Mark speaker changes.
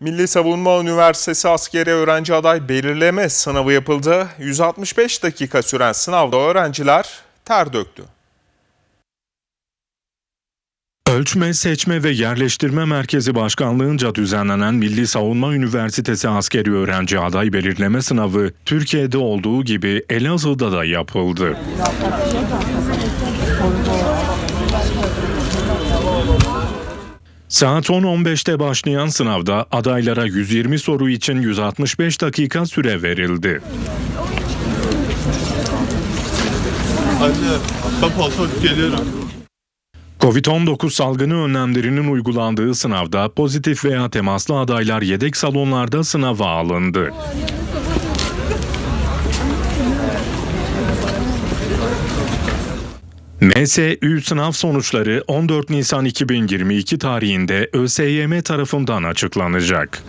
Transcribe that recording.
Speaker 1: Milli Savunma Üniversitesi askeri öğrenci aday belirleme sınavı yapıldı. 165 dakika süren sınavda öğrenciler ter döktü.
Speaker 2: Ölçme, Seçme ve Yerleştirme Merkezi Başkanlığınca düzenlenen Milli Savunma Üniversitesi Askeri Öğrenci Aday Belirleme Sınavı Türkiye'de olduğu gibi Elazığ'da da yapıldı. Saat 10.15'te başlayan sınavda adaylara 120 soru için 165 dakika süre verildi.
Speaker 3: Anne ben pasaport geliyorum.
Speaker 2: Covid-19 salgını önlemlerinin uygulandığı sınavda pozitif veya temaslı adaylar yedek salonlarda sınava alındı. MSÜ sınav sonuçları 14 Nisan 2022 tarihinde ÖSYM tarafından açıklanacak.